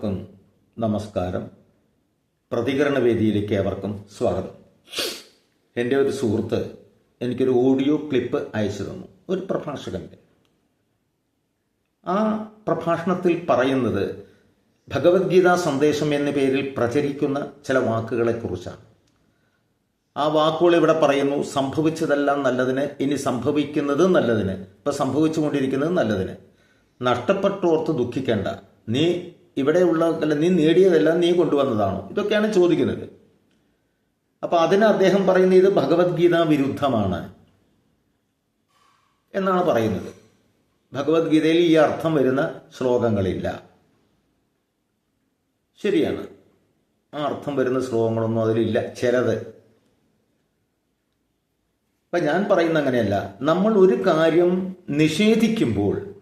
എല്ലാവർക്കും നമസ്കാരം. പ്രതികരണ വേദിയിലേക്ക് ഏവർക്കും സ്വാഗതം. എന്റെ ഒരു സുഹൃത്ത് എനിക്കൊരു ഓഡിയോ ക്ലിപ്പ് അയച്ചു തന്നു. ഒരു പ്രഭാഷകന്റെ. ആ പ്രഭാഷണത്തിൽ പറയുന്നത് ഭഗവത്ഗീത സന്ദേശം എന്ന പേരിൽ പ്രചരിക്കുന്ന ചില വാക്കുകളെക്കുറിച്ചാണ്. ആ വാക്കുകൾ ഇവിടെ പറയുന്നു സംഭവിച്ചതെല്ലാം നല്ലതിന് ഇനി സംഭവിക്കുന്നത് നല്ലതിന് ഇപ്പം സംഭവിച്ചുകൊണ്ടിരിക്കുന്നത് നല്ലതിന്. നഷ്ടപ്പെട്ടോർത്ത് ദുഃഖിക്കേണ്ട. നീ ഇവിടെയുള്ള അല്ല നീ നേടിയതെല്ലാം നീ കൊണ്ടുവന്നതാണ്? ഇതൊക്കെയാണ് ചോദിക്കുന്നത്. അപ്പൊ അതിന് അദ്ദേഹം പറയുന്നത് ഇത് ഭഗവത്ഗീത വിരുദ്ധമാണ് എന്നാണ് പറയുന്നത്. ഭഗവത്ഗീതയിൽ ഈ അർത്ഥം വരുന്ന ശ്ലോകങ്ങളില്ല. ശരിയാണ്. ആ അർത്ഥം വരുന്ന ശ്ലോകങ്ങളൊന്നും അതിലില്ല. ചിലത്. അപ്പൊ ഞാൻ പറയുന്ന അങ്ങനെയല്ല. നമ്മൾ ഒരു കാര്യം നിഷേധിക്കുമ്പോൾ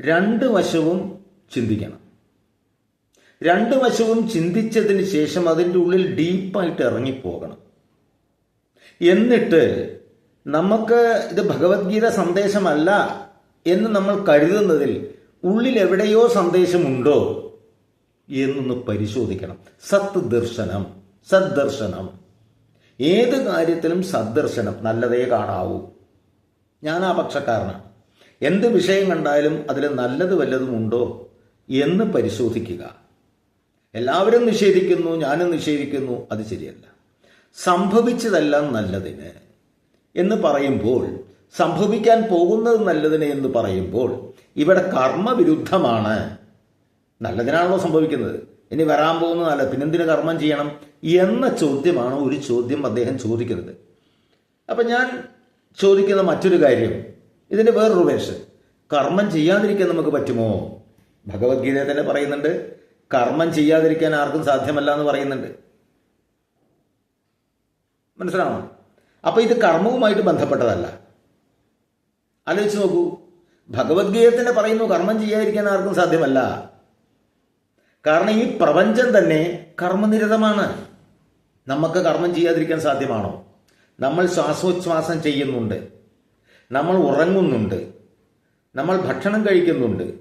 രണ്ട് വശവും ചിന്തിക്കണം. രണ്ട് വശവും ചിന്തിച്ചതിന് ശേഷം അതിന്റെ ഉള്ളിൽ ഡീപ്പായിട്ട് ഇറങ്ങിപ്പോകണം. എന്നിട്ട് നമുക്ക് ഇത് ഭഗവത്ഗീത സന്ദേശമല്ല എന്ന് നമ്മൾ കരുതുന്നതിൽ ഉള്ളിൽ എവിടെയോ സന്ദേശമുണ്ടോ എന്നൊന്ന് പരിശോധിക്കണം. സത് ദർശനം സദ്ദർശനം. ഏത് കാര്യത്തിലും സദ്ദർശനം നല്ലതേ കാണാവൂ. ഞാൻ ആ പക്ഷക്കാരനാണ്. എന്ത് വിഷയം കണ്ടാലും അതിൽ നല്ലത് വല്ലതും ഉണ്ടോ എന്ന് പരിശോധിക്കുക. എല്ലാവരും നിഷേധിക്കുന്നു ഞാനും നിഷേധിക്കുന്നു അത് ശരിയല്ല. സംഭവിച്ചതെല്ലാം നല്ലതിന് എന്ന് പറയുമ്പോൾ സംഭവിക്കാൻ പോകുന്നത് നല്ലതിന് എന്ന് പറയുമ്പോൾ ഇവിടെ കർമ്മവിരുദ്ധമാണ് നല്ലതിനാണല്ലോ സംഭവിക്കുന്നത്. ഇനി വരാൻ പോകുന്ന നല്ല പിന്നെന്തിന് കർമ്മം ചെയ്യണം എന്ന ചോദ്യമാണ് ഒരു ചോദ്യം അദ്ദേഹം ചോദിക്കുന്നത്. അപ്പം ഞാൻ ചോദിക്കുന്ന മറ്റൊരു കാര്യം ഇതിന്റെ വേറൊരു വേഷം കർമ്മം ചെയ്യാതിരിക്കാൻ നമുക്ക് പറ്റുമോ? ഭഗവത്ഗീത തന്നെ പറയുന്നുണ്ട് കർമ്മം ചെയ്യാതിരിക്കാൻ ആർക്കും സാധ്യമല്ല എന്ന് പറയുന്നുണ്ട്. മനസ്സിലാണോ? അപ്പൊ ഇത് കർമ്മവുമായിട്ട് ബന്ധപ്പെട്ടതല്ല. ആലോചിച്ച് നോക്കൂ. ഭഗവത്ഗീത തന്നെ പറയുന്നു കർമ്മം ചെയ്യാതിരിക്കാൻ ആർക്കും സാധ്യമല്ല. കാരണം ഈ പ്രപഞ്ചം തന്നെ കർമ്മനിരതമാണ്. നമുക്ക് കർമ്മം ചെയ്യാതിരിക്കാൻ സാധ്യമാണോ? നമ്മൾ ശ്വാസോച്ഛ്വാസം ചെയ്യുന്നുണ്ട്. നമ്മൾ ഉറങ്ങുന്നുണ്ട്. നമ്മൾ ഭക്ഷണം കഴിക്കുന്നുണ്ട്.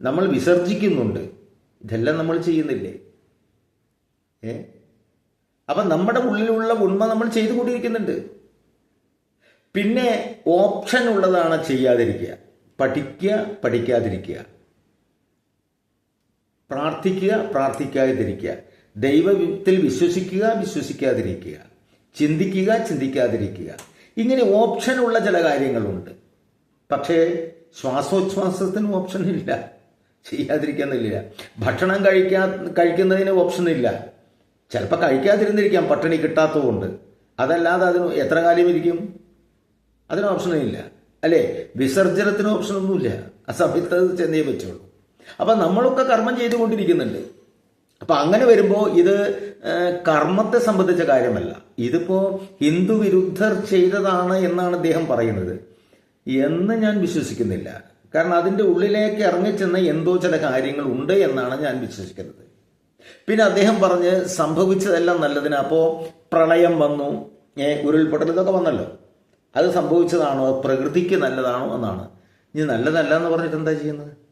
നമ്മൾ വിസർജിക്കുന്നുണ്ട്. ഇതെല്ലാം നമ്മൾ ചെയ്യുന്നില്ലേ? ഏ? അപ്പം നമ്മുടെ ഉള്ളിലുള്ള ഉണ്മ നമ്മൾ ചെയ്തു ചെയ്തുകൊണ്ടിരിക്കുന്നുണ്ട് പിന്നെ ഓപ്ഷൻ ഉള്ളതാണ് ചെയ്യാതിരിക്കുക. പഠിക്കുക പഠിക്കാതിരിക്കുക. പ്രാർത്ഥിക്കുക പ്രാർത്ഥിക്കാതിരിക്കുക. ദൈവത്തിൽ വിശ്വസിക്കുക വിശ്വസിക്കാതിരിക്കുക. ചിന്തിക്കുക ചിന്തിക്കാതിരിക്കുക. ഇങ്ങനെ ഓപ്ഷനുള്ള ചില കാര്യങ്ങളുണ്ട്. പക്ഷേ ശ്വാസോച്ഛ്വാസത്തിന് ഓപ്ഷൻ ഇല്ല. ചെയ്യാതിരിക്കുന്നില്ല. ഭക്ഷണം കഴിക്കാ കഴിക്കുന്നതിന് ഓപ്ഷൻ ഇല്ല. ചിലപ്പോൾ കഴിക്കാതിരുന്നിരിക്കാം പട്ടിണി കിട്ടാത്തതുകൊണ്ട്. അതല്ലാതെ അതിന് എത്ര കാലം ഇരിക്കും? അതിന് ഓപ്ഷനില്ല അല്ലേ? വിസർജനത്തിന് ഓപ്ഷനൊന്നുമില്ല ആ സമയത്ത് ചെന്നേ പറ്റുള്ളൂ. അപ്പം നമ്മളൊക്കെ കർമ്മം ചെയ്തുകൊണ്ടിരിക്കുന്നുണ്ട്. അപ്പം അങ്ങനെ വരുമ്പോൾ ഇത് കർമ്മത്തെ സംബന്ധിച്ച കാര്യമല്ല. ഇതിപ്പോൾ ഹിന്ദു വിരുദ്ധർ ചെയ്തതാണ് എന്നാണ് അദ്ദേഹം പറയുന്നത്. എന്ന് ഞാൻ വിശ്വസിക്കുന്നില്ല. കാരണം അതിന്റെ ഉള്ളിലേക്ക് ഇറങ്ങിച്ചെന്ന എന്തോ ചില കാര്യങ്ങൾ ഉണ്ട് എന്നാണ് ഞാൻ വിശ്വസിക്കുന്നത്. പിന്നെ അദ്ദേഹം പറഞ്ഞ് സംഭവിച്ചതെല്ലാം നല്ലതിന് അപ്പോൾ പ്രളയം വന്നു ഉരുൾപൊട്ടൽ ഇതൊക്കെ വന്നല്ലോ. അത് സംഭവിച്ചതാണോ? പ്രകൃതിക്ക് നല്ലതാണോ എന്നാണ്. ഇനി നല്ലതല്ല എന്ന് പറഞ്ഞിട്ട് എന്താ ചെയ്യുന്നത്?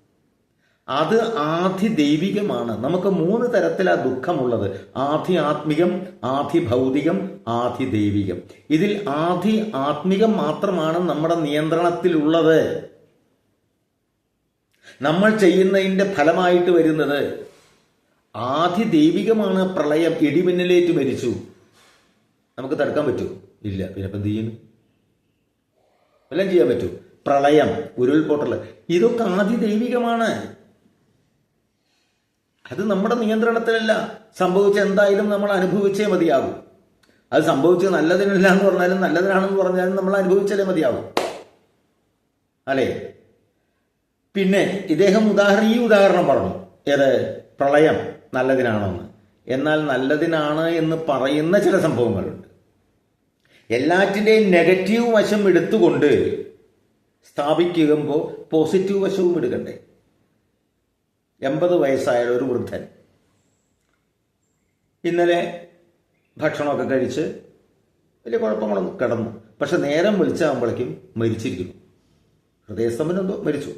അത് ആധി ദൈവികമാണ് നമുക്ക് മൂന്ന് തരത്തിലാ ദുഃഖമുള്ളത്. ആധി ആത്മികം ആധി ഭൗതികം ആധി ദൈവികം. ഇതിൽ ആധി ആത്മികം മാത്രമാണ് നമ്മുടെ നിയന്ത്രണത്തിലുള്ളത്. നമ്മൾ ചെയ്യുന്നതിന്റെ ഫലമായിട്ട് വരുന്നത് ആദ്യ ദൈവികമാണ് പ്രളയം ഇടിമിന്നലേറ്റ് മരിച്ചു. നമുക്ക് തടുക്കാൻ പറ്റൂ? ഇല്ല. പിന്നെ എന്ത് ചെയ്യുന്നു എല്ലാം ചെയ്യാൻ പറ്റൂ. പ്രളയം ഉരുൾപൊട്ടൽ ഇതൊക്കെ ആദി ദൈവികമാണ് അത് നമ്മുടെ നിയന്ത്രണത്തിലല്ല. സംഭവിച്ച എന്തായാലും നമ്മൾ അനുഭവിച്ചേ മതിയാകും. അത് സംഭവിച്ചത് നല്ലതിനല്ല എന്ന് പറഞ്ഞാലും നല്ലതിനാണെന്ന് പറഞ്ഞാലും നമ്മൾ അനുഭവിച്ചാലേ മതിയാകും. അല്ലേ? പിന്നെ ഇദ്ദേഹം ഉദാഹരണം ഈ ഉദാഹരണം പറഞ്ഞു. ഏത്? പ്രളയം നല്ലതിനാണെന്ന്. എന്നാൽ നല്ലതിനാണ് എന്ന് പറയുന്ന ചില സംഭവങ്ങളുണ്ട്. എല്ലാറ്റിന്റെയും നെഗറ്റീവ് വശം എടുത്തുകൊണ്ട് സ്ഥാപിക്കുമ്പോൾ പോസിറ്റീവ് വശവും എടുക്കണ്ടേ എൺപത് വയസ്സായ ഒരു വൃദ്ധൻ. ഇന്നലെ ഭക്ഷണമൊക്കെ കഴിച്ച് വലിയ കുഴപ്പങ്ങളൊന്നും കിടന്നു. പക്ഷെ നേരം വിളിച്ചാകുമ്പോഴേക്കും മരിച്ചിരിക്കുന്നു. ഹൃദയസ്തംഭനം എന്തോ മരിച്ചു.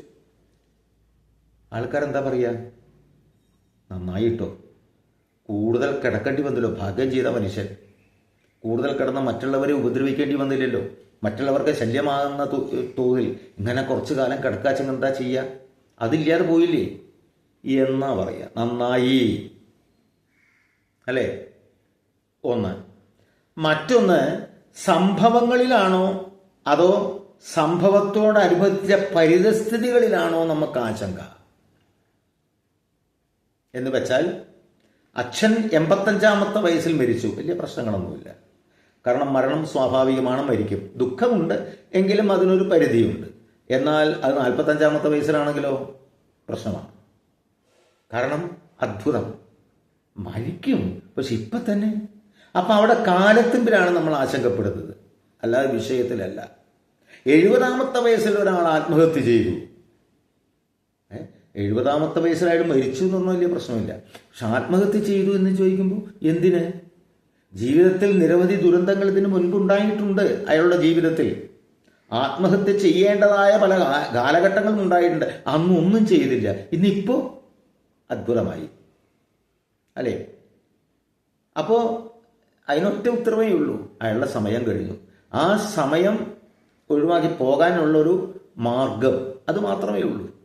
ആൾക്കാരെന്താ പറയുക നന്നായിട്ടോ. കൂടുതൽ കിടക്കേണ്ടി വന്നല്ലോ. ഭാഗ്യം ചെയ്ത മനുഷ്യൻ. കൂടുതൽ കിടന്ന മറ്റുള്ളവരെ ഉപദ്രവിക്കേണ്ടി വന്നില്ലല്ലോ. മറ്റുള്ളവർക്ക് ശല്യമാകുന്ന തോതിൽ ഇങ്ങനെ കുറച്ചു കാലം കിടക്കാച്ചെങ്കിൽ എന്താ ചെയ്യുക അതില്ലാതെ പോയില്ലേ? എന്നാ പറയുക നന്നായി. അല്ലേ? ഒന്ന്. മറ്റൊന്ന് സംഭവങ്ങളിലാണോ അതോ സംഭവത്തോടനുബന്ധിച്ച പരിതസ്ഥിതികളിലാണോ നമുക്ക് ആശങ്ക? എന്ന് വെച്ചാൽ അച്ഛൻ എൺപത്തഞ്ചാമത്തെ വയസ്സിൽ മരിച്ചു. വലിയ പ്രശ്നങ്ങളൊന്നുമില്ല. കാരണം മരണം സ്വാഭാവികമാണ് മരിക്കും. ദുഃഖമുണ്ട് എങ്കിലും അതിനൊരു പരിധിയുണ്ട്. എന്നാൽ അത് നാൽപ്പത്തഞ്ചാമത്തെ വയസ്സിലാണെങ്കിലോ? പ്രശ്നമാണ്. കാരണം അത്ഭുതം. മരിക്കും. പക്ഷെ ഇപ്പം തന്നെ. അപ്പം അവിടെ കാലത്തിമ്പിലാണ് നമ്മൾ ആശങ്കപ്പെടുന്നത്. അല്ലാതെ വിഷയത്തിലല്ല. എഴുപതാമത്തെ വയസ്സിൽ ഒരാൾ ആത്മഹത്യ ചെയ്തു? എഴുപതാമത്തെ വയസ്സിലായാലും മരിച്ചു എന്ന് പറഞ്ഞാൽ വലിയ പ്രശ്നമില്ല. പക്ഷെ ആത്മഹത്യ ചെയ്തു എന്ന് ചോദിക്കുമ്പോൾ എന്തിന്? ജീവിതത്തിൽ നിരവധി ദുരന്തങ്ങൾ ഇതിന് മുൻപുണ്ടായിട്ടുണ്ട് അയാളുടെ ജീവിതത്തിൽ. ആത്മഹത്യ ചെയ്യേണ്ടതായ പല കാലഘട്ടങ്ങളും ഉണ്ടായിട്ടുണ്ട്. അന്ന് ഒന്നും ചെയ്തില്ല. ഇന്നിപ്പോ അത്ഭുതമായി. അല്ലേ? അപ്പോൾ അതിനൊറ്റ ഉത്തരവേ ഉള്ളൂ. അയാളുടെ സമയം കഴിഞ്ഞു. ആ സമയം ഒഴിവാക്കി പോകാനുള്ളൊരു മാർഗം അത് മാത്രമേ ഉള്ളൂ.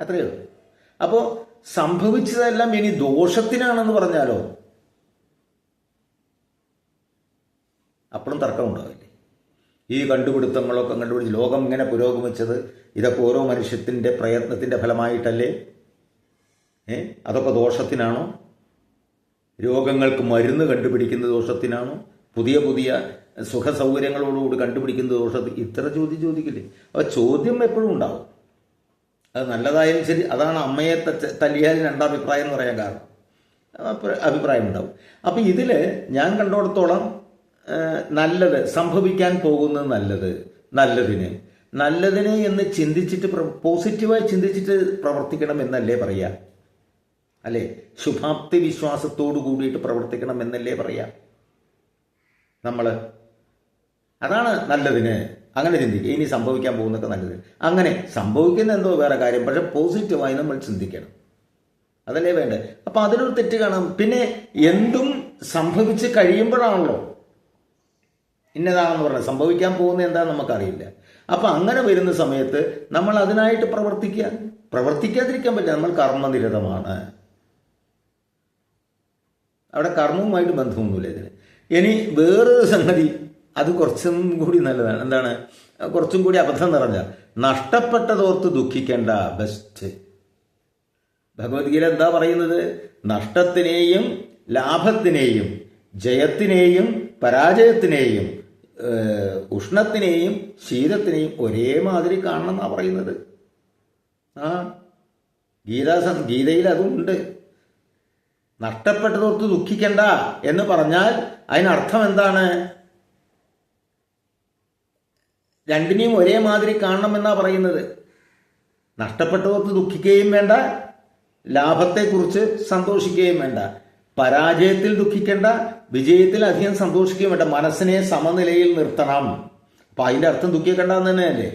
അത്രയേ ഉള്ളൂ. അപ്പോൾ സംഭവിച്ചതെല്ലാം ഇനി ദോഷത്തിനാണെന്ന് പറഞ്ഞാലോ? അപ്പോഴും തർക്കമുണ്ടാവില്ലേ? ഈ കണ്ടുപിടുത്തങ്ങളൊക്കെ കണ്ടുപിടിച്ച് ലോകം ഇങ്ങനെ പുരോഗമിച്ചത് ഇതൊക്കെ ഓരോ മനുഷ്യത്തിന്റെ പ്രയത്നത്തിന്റെ ഫലമായിട്ടല്ലേ? ഏ? അതൊക്കെ ദോഷത്തിനാണോ? രോഗങ്ങൾക്ക് മരുന്ന് കണ്ടുപിടിക്കുന്ന ദോഷത്തിനാണോ? പുതിയ പുതിയ സുഖ സൗകര്യങ്ങളോടുകൂടി കണ്ടുപിടിക്കുന്ന ദോഷത്തിൽ ഇത്ര ചോദ്യം ചോദിക്കില്ലേ? അപ്പോൾ ചോദ്യം എപ്പോഴും ഉണ്ടാവും. അത് നല്ലതായാലും ശരി. അതാണ് അമ്മയെ തല്ലിയാൽ രണ്ടഭിപ്രായം എന്ന് പറയാൻ കാരണം. അഭിപ്രായം ഉണ്ടാവും അപ്പം ഇതിൽ ഞാൻ കണ്ടിടത്തോളം നല്ലത് സംഭവിക്കാൻ പോകുന്നത് നല്ലത് നല്ലതിന്. നല്ലതിനെ എന്ന് ചിന്തിച്ചിട്ട് പോസിറ്റീവായി ചിന്തിച്ചിട്ട് പ്രവർത്തിക്കണം എന്നല്ലേ പറയാ? അല്ലേ? ശുഭാപ്തി വിശ്വാസത്തോടു കൂടിയിട്ട് പ്രവർത്തിക്കണം എന്നല്ലേ പറയാ? നമ്മൾ അതാണ് നല്ലതിന്. അങ്ങനെ ചിന്തിക്കുക. ഇനി സംഭവിക്കാൻ പോകുന്നൊക്കെ നല്ലത്. അങ്ങനെ സംഭവിക്കുന്ന എന്തോ വേറെ കാര്യം പക്ഷെ പോസിറ്റീവായി നമ്മൾ ചിന്തിക്കണം. അതല്ലേ വേണ്ടത് അപ്പം അതിനൊരു തെറ്റ് കാണാം. പിന്നെ എന്തും സംഭവിച്ച് കഴിയുമ്പോഴാണല്ലോ. ഇന്നതാണെന്ന് പറഞ്ഞത്. സംഭവിക്കാൻ പോകുന്ന എന്താണെന്ന് നമുക്കറിയില്ല. അപ്പൊ അങ്ങനെ വരുന്ന സമയത്ത് നമ്മൾ അതിനായിട്ട് പ്രവർത്തിക്കുക. പ്രവർത്തിക്കാതിരിക്കാൻ പറ്റില്ല. നമ്മൾ കർമ്മനിരതമാണ്. അവിടെ കർമ്മവുമായിട്ട് ബന്ധമൊന്നുമില്ല ഇതിന്. ഇനി വേറൊരു സംഗതി. അത് കുറച്ചും കൂടി നല്ലതാണ്. എന്താണ്? കുറച്ചും കൂടി അബദ്ധം നിറഞ്ഞ. നഷ്ടപ്പെട്ടതോർത്ത് ദുഃഖിക്കേണ്ട ബെസ്റ്റ് ഭഗവത്ഗീത എന്താ പറയുന്നത്? നഷ്ടത്തിനെയും ലാഭത്തിനെയും ജയത്തിനെയും പരാജയത്തിനെയും ഉഷ്ണത്തിനെയും ശീതത്തിനെയും ഒരേ മാതിരി കാണണം എന്നാ പറയുന്നത്. ആ ഗീതാ ഗീതയിൽ അതുമുണ്ട് നഷ്ടപ്പെട്ടതോർത്ത് ദുഃഖിക്കണ്ട എന്ന് പറഞ്ഞാൽ അതിനർത്ഥം എന്താണ്? രണ്ടിനെയും ഒരേ മാതിരി കാണണം എന്നാ പറയുന്നത്. നഷ്ടപ്പെട്ടവർക്ക് ദുഃഖിക്കുകയും വേണ്ട ലാഭത്തെക്കുറിച്ച് സന്തോഷിക്കുകയും വേണ്ട പരാജയത്തിൽ ദുഃഖിക്കേണ്ട വിജയത്തിൽ അധികം സന്തോഷിക്കുകയും വേണ്ട മനസ്സിനെ സമനിലയിൽ നിർത്തണം. അപ്പൊ അതിന്റെ അർത്ഥം ദുഃഖിക്കണ്ട എന്ന് തന്നെയല്ലേ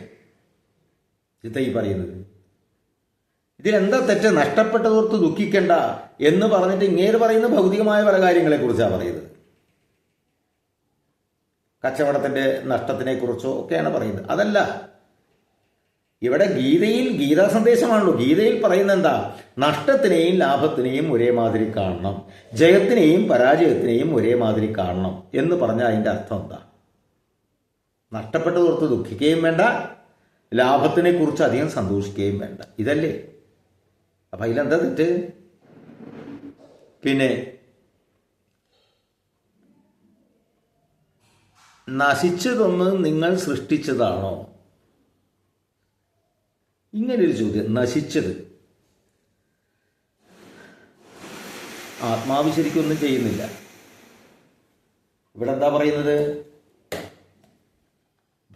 ചിത്ത ഈ പറയുന്നത്. ഇതിലെന്താ തെറ്റ്? നഷ്ടപ്പെട്ടതോർത്ത് ദുഃഖിക്കേണ്ട എന്ന് പറഞ്ഞിട്ട് ഇങ്ങേര് പറയുന്ന ഭൗതികമായ പല കാര്യങ്ങളെ കുറിച്ചാണ് പറയുന്നത്. കച്ചവടത്തിന്റെ നഷ്ടത്തിനെ കുറിച്ചോ ഒക്കെയാണ് പറയുന്നത്. അതല്ല ഇവിടെ ഗീതയിൽ ഗീതാ സന്ദേശമാണല്ലോ. ഗീതയിൽ പറയുന്നത് എന്താ? നഷ്ടത്തിനെയും ലാഭത്തിനെയും ഒരേമാതിരി കാണണം. ജയത്തിനെയും പരാജയത്തിനെയും ഒരേമാതിരി കാണണം എന്ന് പറഞ്ഞാൽ അതിന്റെ അർത്ഥം എന്താ? നഷ്ടപ്പെട്ടതോർത്ത് ദുഃഖിക്കുകയും വേണ്ട ലാഭത്തിനെ കുറിച്ച് അധികം സന്തോഷിക്കുകയും വേണ്ട. ഇതല്ലേ? അപ്പൊ അതിലെന്താ തെറ്റ്? പിന്നെ നശിച്ചതൊന്ന് നിങ്ങൾ സൃഷ്ടിച്ചതാണോ? ഇങ്ങനൊരു ചോദ്യം നശിച്ചത്. ആത്മാവ് ശരിക്കൊന്നും ചെയ്യുന്നില്ല. ഇവിടെ എന്താ പറയുന്നത്?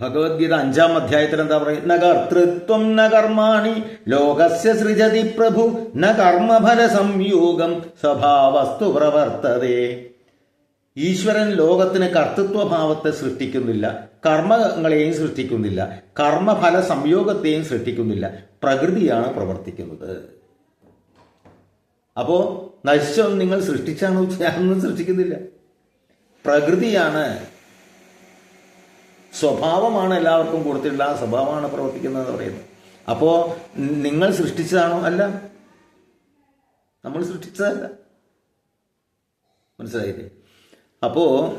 ഭഗവത്ഗീത അഞ്ചാം അധ്യായത്തിൽ എന്താ പറയുന്നത്? നകർത്തൃത്വം കർത്തൃത്വം ന കർമാണി ലോകസ്യ സൃജതി പ്രഭു ന കർമ്മഫല സംയോഗം സ്വഭാവസ്തു പ്രവർത്തതേ. ഈശ്വരൻ ലോകത്തിന് കർത്തൃത്വഭാവത്തെ സൃഷ്ടിക്കുന്നില്ല കർമ്മങ്ങളെയും സൃഷ്ടിക്കുന്നില്ല കർമ്മഫല സംയോഗത്തെയും സൃഷ്ടിക്കുന്നില്ല പ്രകൃതിയാണ് പ്രവർത്തിക്കുന്നത്. അപ്പോൾ നശിച്ചൊന്നും നിങ്ങൾ സൃഷ്ടിച്ചാണോ ഞാനൊന്നും സൃഷ്ടിക്കുന്നില്ല. പ്രകൃതിയാണ് സ്വഭാവമാണ് എല്ലാവർക്കും കൊടുത്തിട്ടുള്ള ആ സ്വഭാവമാണ് പ്രവർത്തിക്കുന്നതെന്ന് പറയുന്നത്. അപ്പോൾ നിങ്ങൾ സൃഷ്ടിച്ചതാണോ? അല്ല. നമ്മൾ സൃഷ്ടിച്ചതല്ല. മനസ്സിലായില്ലേ? അപ്പോൾ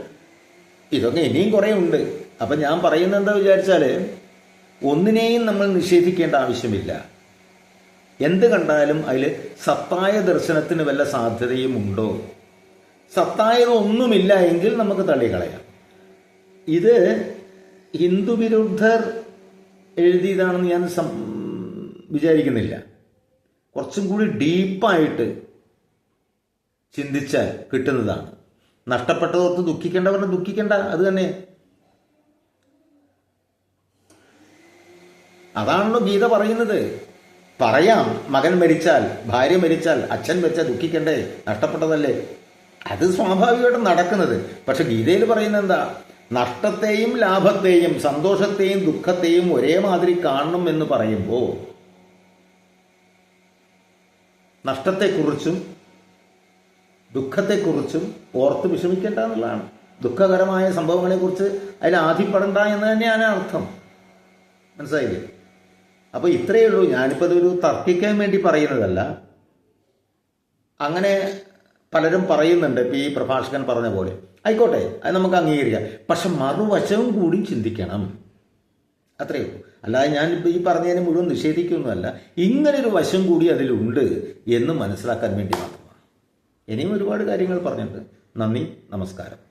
ഇതൊക്കെ ഇനിയും കുറേ ഉണ്ട്. അപ്പം ഞാൻ പറയുന്നത് എന്താ വിചാരിച്ചാൽ ഒന്നിനെയും നമ്മൾ നിഷേധിക്കേണ്ട ആവശ്യമില്ല. എന്ത് കണ്ടാലും അതിൽ സത്തായ ദർശനത്തിന് വല്ല സാധ്യതയും ഉണ്ടോ? സത്തായതൊന്നുമില്ല എങ്കിൽ നമുക്ക് തള്ളിക്കളയാം. ഇത് ഹിന്ദു വിരുദ്ധർ എഴുതിയതാണെന്ന് ഞാൻ വിചാരിക്കുന്നില്ല. കുറച്ചും കൂടി ഡീപ്പായിട്ട് ചിന്തിച്ചാൽ കിട്ടുന്നതാണ്. നഷ്ടപ്പെട്ടതോർത്ത് ദുഃഖിക്കേണ്ടവരുടെ ദുഃഖിക്കേണ്ട അത് തന്നെ. അതാണല്ലോ ഗീത പറയുന്നത്. പറയാം മകൻ മരിച്ചാൽ ഭാര്യ മരിച്ചാൽ അച്ഛൻ മരിച്ചാൽ ദുഃഖിക്കണ്ടേ നഷ്ടപ്പെട്ടതല്ലേ? അത് സ്വാഭാവികമായിട്ടും നടക്കുന്നത്. പക്ഷെ ഗീതയിൽ പറയുന്നത് എന്താ? നഷ്ടത്തെയും ലാഭത്തെയും സന്തോഷത്തെയും ദുഃഖത്തെയും ഒരേ മാതിരി കാണണം എന്ന് പറയുമ്പോൾ നഷ്ടത്തെക്കുറിച്ചും ദുഃഖത്തെക്കുറിച്ചും ഓർത്ത് വിഷമിക്കേണ്ട എന്നുള്ളതാണ്. ദുഃഖകരമായ സംഭവങ്ങളെക്കുറിച്ച് അതിൽ ആധിപ്പെടണ്ട എന്ന് തന്നെയാണ് അർത്ഥം. മനസ്സിലായില്ലേ? അപ്പോൾ ഇത്രയേ ഉള്ളൂ. ഞാനിപ്പോൾ ഇതൊരു തർക്കിക്കാൻ വേണ്ടി പറയുന്നതല്ല. അങ്ങനെ പലരും പറയുന്നുണ്ട് ഇപ്പം ഈ പ്രഭാഷകൻ പറഞ്ഞ പോലെ. ആയിക്കോട്ടെ അത് നമുക്ക് അംഗീകരിക്കാം. പക്ഷെ മറുവശവും കൂടി ചിന്തിക്കണം. അത്രയേ ഉള്ളൂ. അല്ലാതെ ഞാൻ ഞാനിപ്പോൾ ഈ പറഞ്ഞതിന് മുഴുവൻ നിഷേധിക്കുന്നതല്ല. ഇങ്ങനൊരു വശം കൂടി അതിലുണ്ട് എന്ന് മനസ്സിലാക്കാൻ വേണ്ടി മാത്രമാണ്. ഇനിയും ഒരുപാട് കാര്യങ്ങൾ പറഞ്ഞിട്ടുണ്ട്. നന്ദി നമസ്കാരം.